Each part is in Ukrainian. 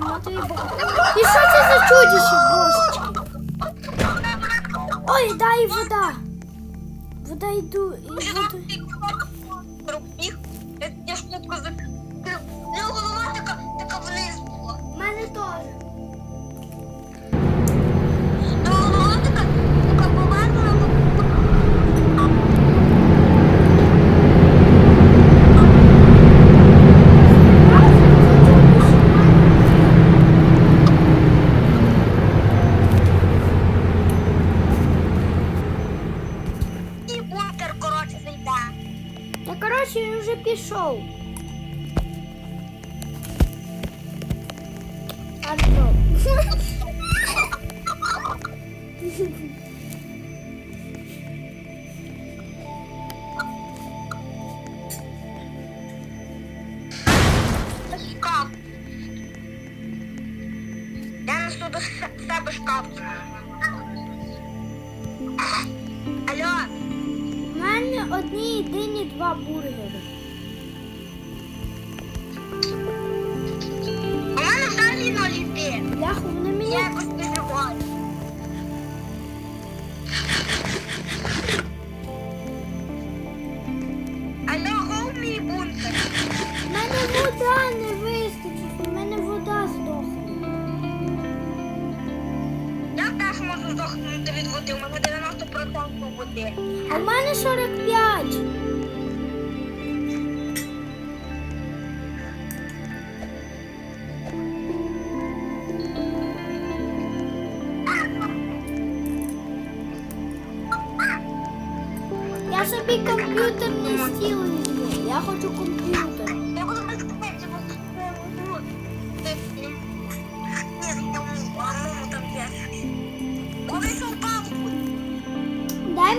мамо, ти І що це за чудіще, божечки? Ой, дай вода. Вода йду і воду. вечір вже пішов. Антон.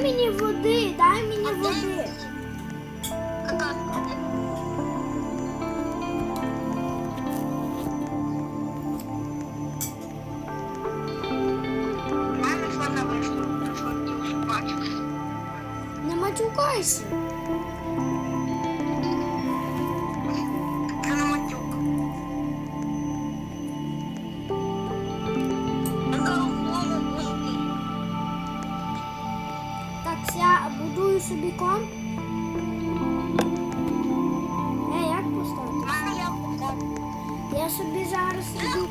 мені води, дай мені води. куском. Е, як поставити? Я собі зараз іду.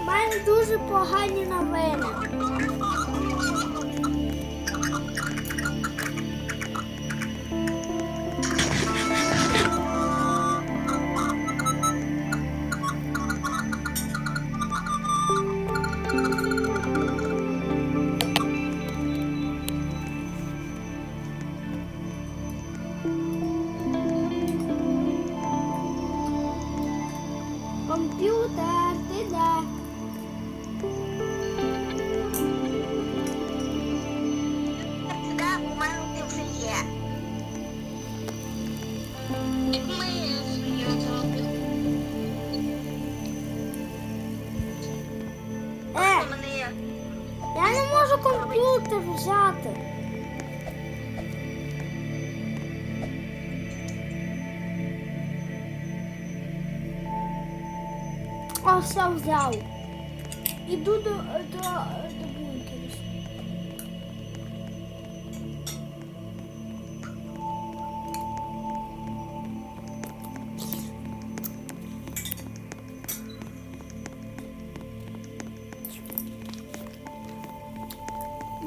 У мене дуже погані новини. Я все взяв. Іду до, до, до бункеру.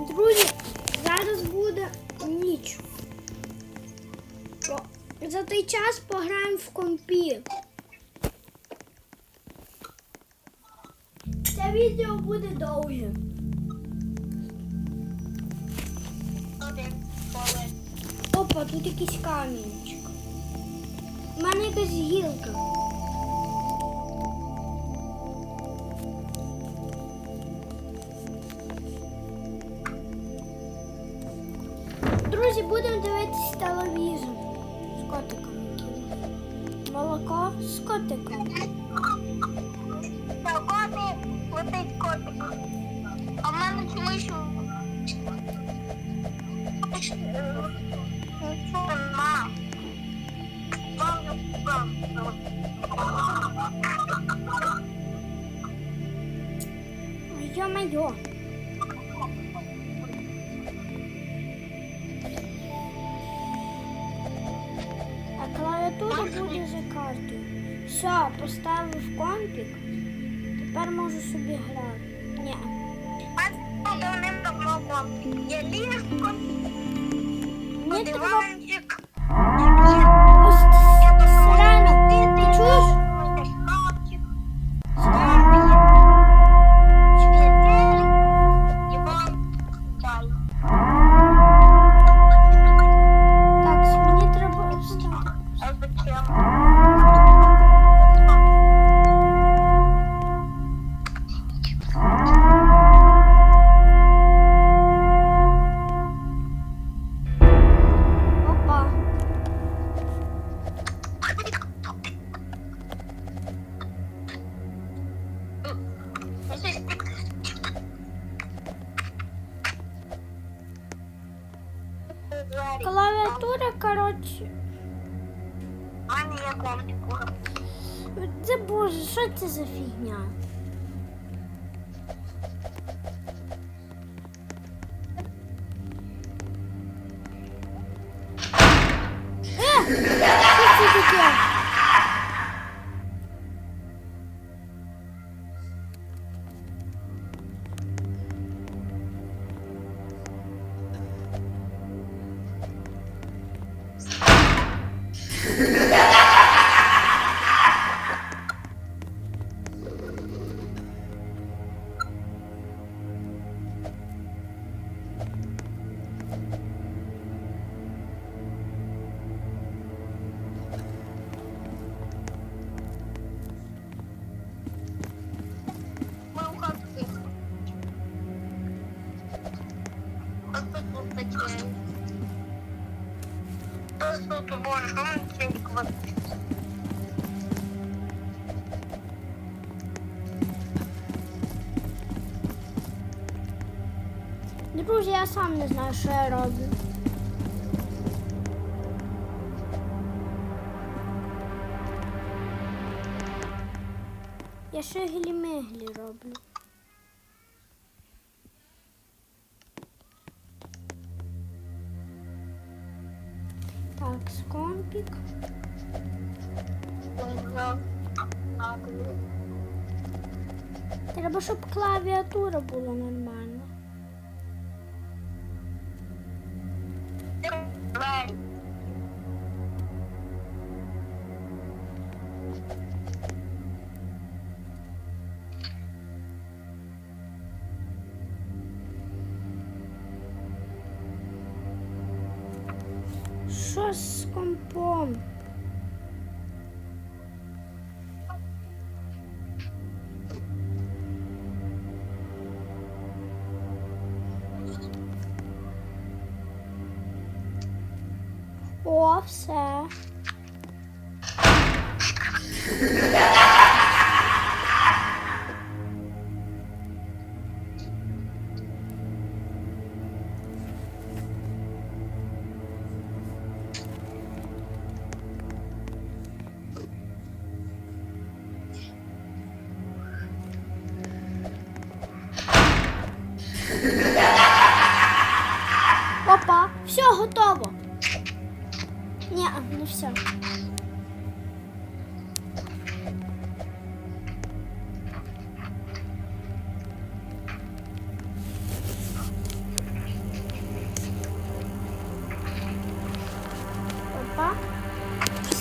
Друзі, зараз буде ніч. За той час пограємо в компі. буде довге. Опа, тут якийсь камінчик. У мене якась гілка. Друзі, будемо дивитися телевізор з котиком. Молоко з котиком. А в мене чомусь е, нічого нема. Йо-майо. А клавіатура буде за картою. Все, поставив компік. Тепер можу собі грати. Ні. А давним-давно вам є Друзі, я сам не знаю, що я роблю. Я ще гілі-меглі роблю. Клавіатура була нормальна. Що з компом? О,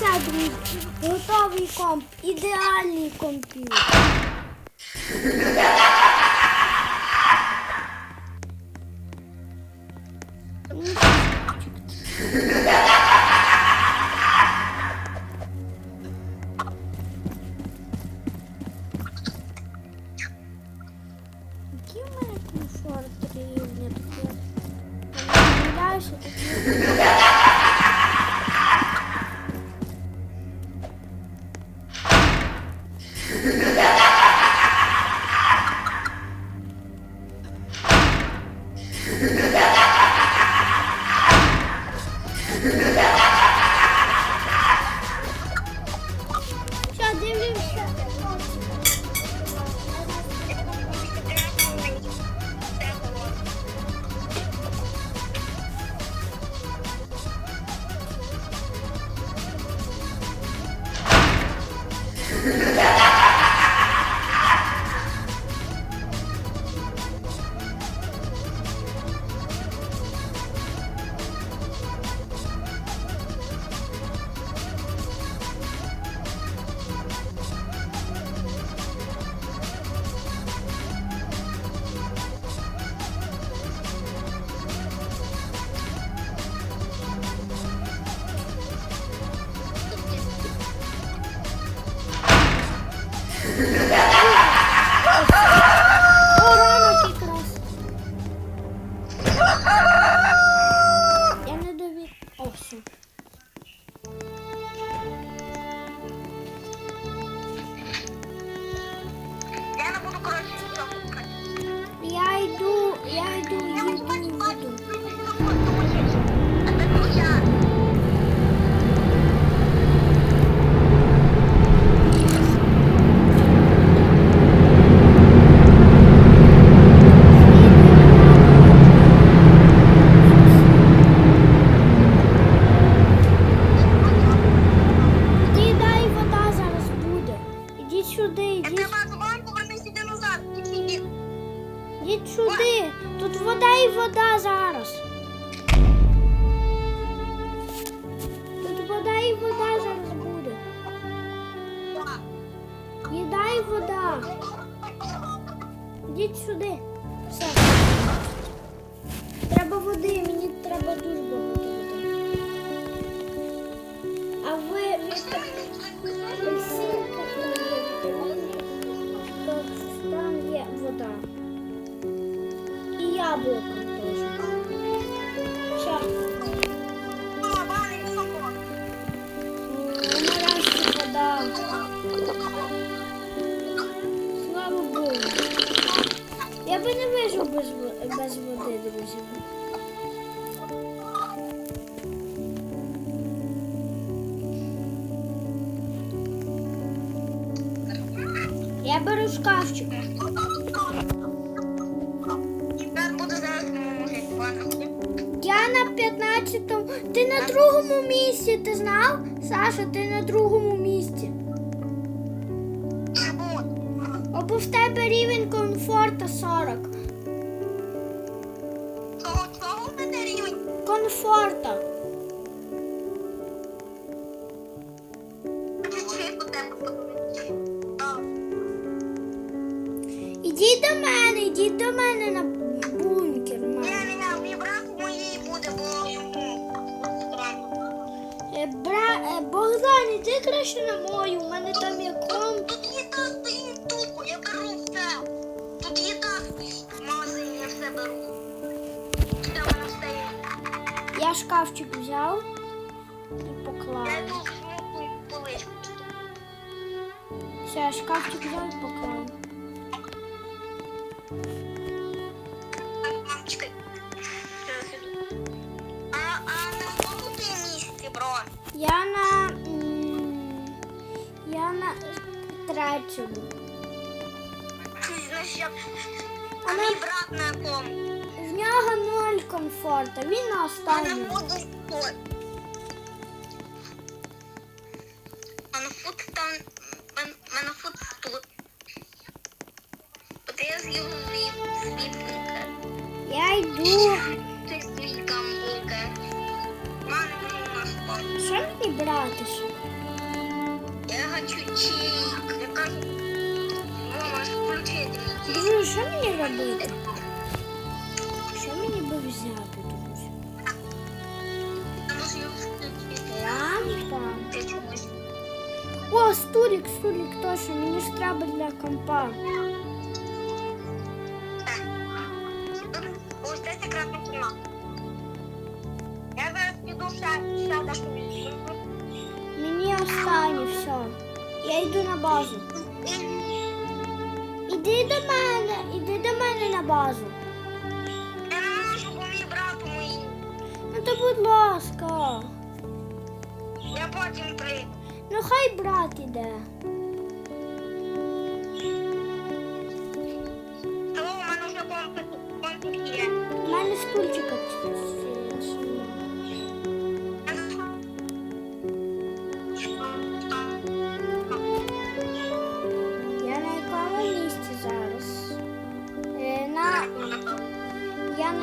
52 готовий комп, ідеальний комп'ютер. 15-му. Ти на другому місці, ти знав? Саша, ти на другому місці. Або в тебе рівень комфорта 40. Кого в мене рівень? Комфорта. Краще на мою, у мене там є комп. Тут їда стоїть тупо, я беру все. Тут їда стоїть в магазині, я все беру. Все є? Я шкафчик взяв і Я поклав. йду в поличку. Все, я шкафчик взяв і поклав. Я... А мій брат на якому? В нього ноль комфорта, він на А на останньому. що? А на фут там... мен- Мене фут тут. От я з'їв світленьке. Я йду. Ти свій гамбургер. Мама не на. Що мені брати? ще? Я хочу чик. включити мій чик. Друже, що мені робити? Що мені би взяти, друзі? Я можу його включити. Лампа. Ти чомусь. О, стулік, стулік, точно, мені ж треба для компа. Так. Ось це секретна кімната. Я зараз піду ще, ще дещо візьму. Мені останнє, все. Я йду на базу. До мене, іди до мене на базу. Я не можу, бо мій брат мій. Ну то будь ласка. Я потім прийду. Ну хай брат іде.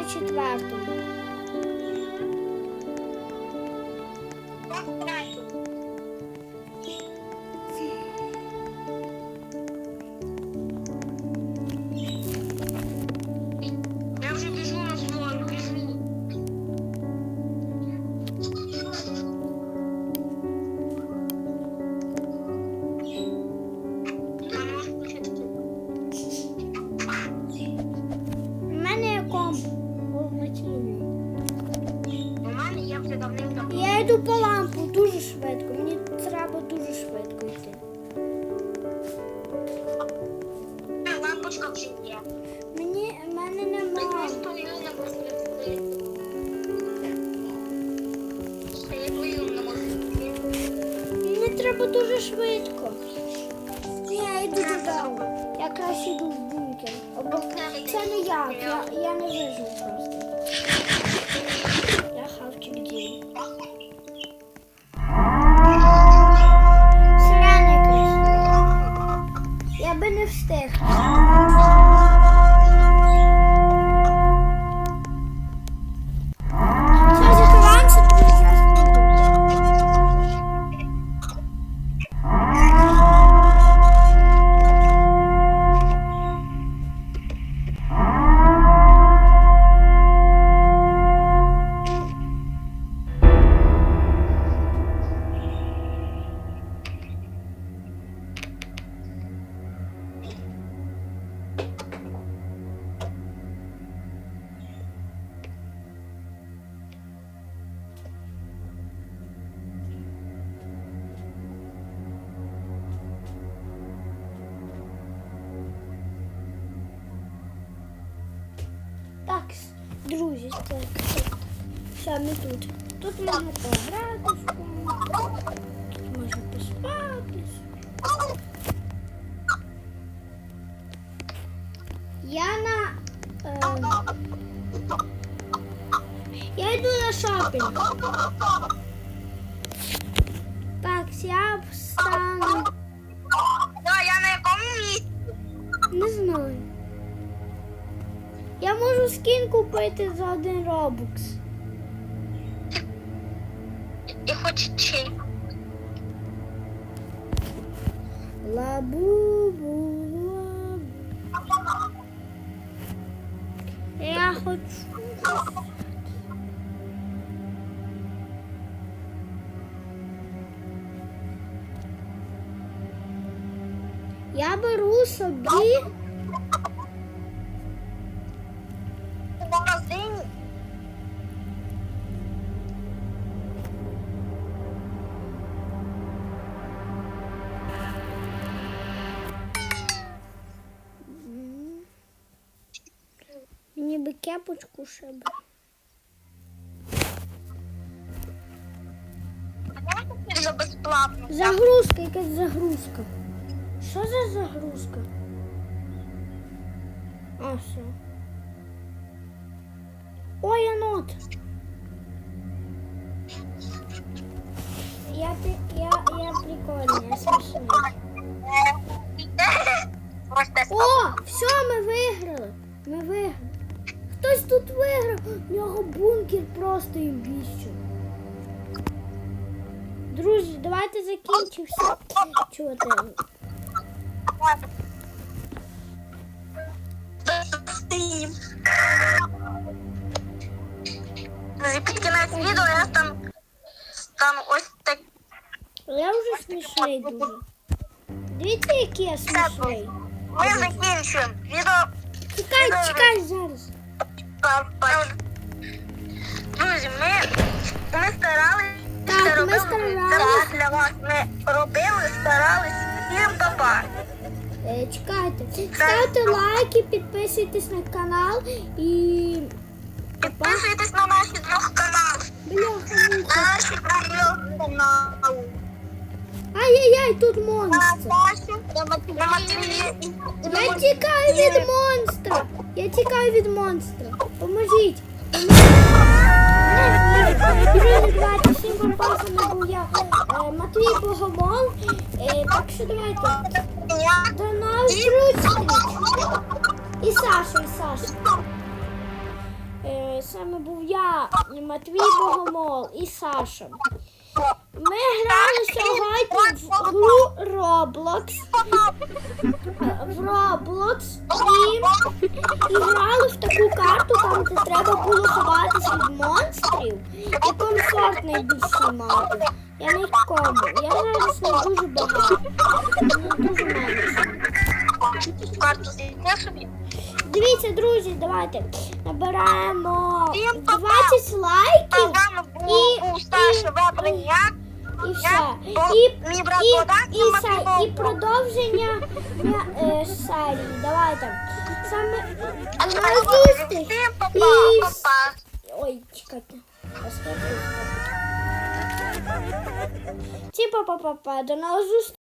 Четвертому. Я йду по лампу дуже швидко. Мені треба дуже швидко йти. Лампочка вже є. Мені в мене немає. Мені треба дуже швидко. Я йду додому. Я краще йду в бункер. Це не я. Я, я не вижу просто. Друзі, так. Все, ми тут. Тут можна пограти в кому. Тут можна поспатись. Я на. Е, я йду на шопінг. Так, я скін купити за один робокс. І хоч чий. Лабубу. Я хочу. Я беру собі. Мені би кепочку ще безплатно? Загрузка, якась загрузка. Що за загрузка? А, все. Ой, єнот. Я, я, я прикольний, я смішний. О, все, ми виграли. Ми виграли. Хтось тут виграв. У нього бункер просто імбіщу. Друзі, давайте закінчимося. Стрім. Друзі, під кінець відео я там стану ось так. Я вже смішний дуже. Дивіться, який я смішний. Ми закінчуємо. Відео Чекай, чекай зараз. Папа. Друзі, ми, ми старалися. Так, ми робили старались. для вас. Ми робили, старались. Всім папа. Е, чекайте. Ставте лайки, підписуйтесь на канал і. Підписуйтесь на наші двох канали. Бляха, На наші канали. Ай-яй-яй, тут монстр. Я тікаю від монстра. Я тікаю від монстра. Поможіть. Давайте всім на був я Матвій Богомол. Так що давайте. До нових зустріч. І Саша, і Саша. Саме був я, Матвій Богомол і Саша. Ми грали сьогодні в гру Roblox. Е, В Roblox і, і грали в таку карту, там де треба було ховатися від монстрів і комфорт найбільший мати. Я нікому. Я зараз не дуже багато. Дивіться, друзі, давайте набираємо 20 лайків І- Саша Вабриняк. і все. І, і, і, і і продовження е, серії. Давайте. Саме зустріч. І- Ой, чекайте. Всім па-па-па. До нових зустріч.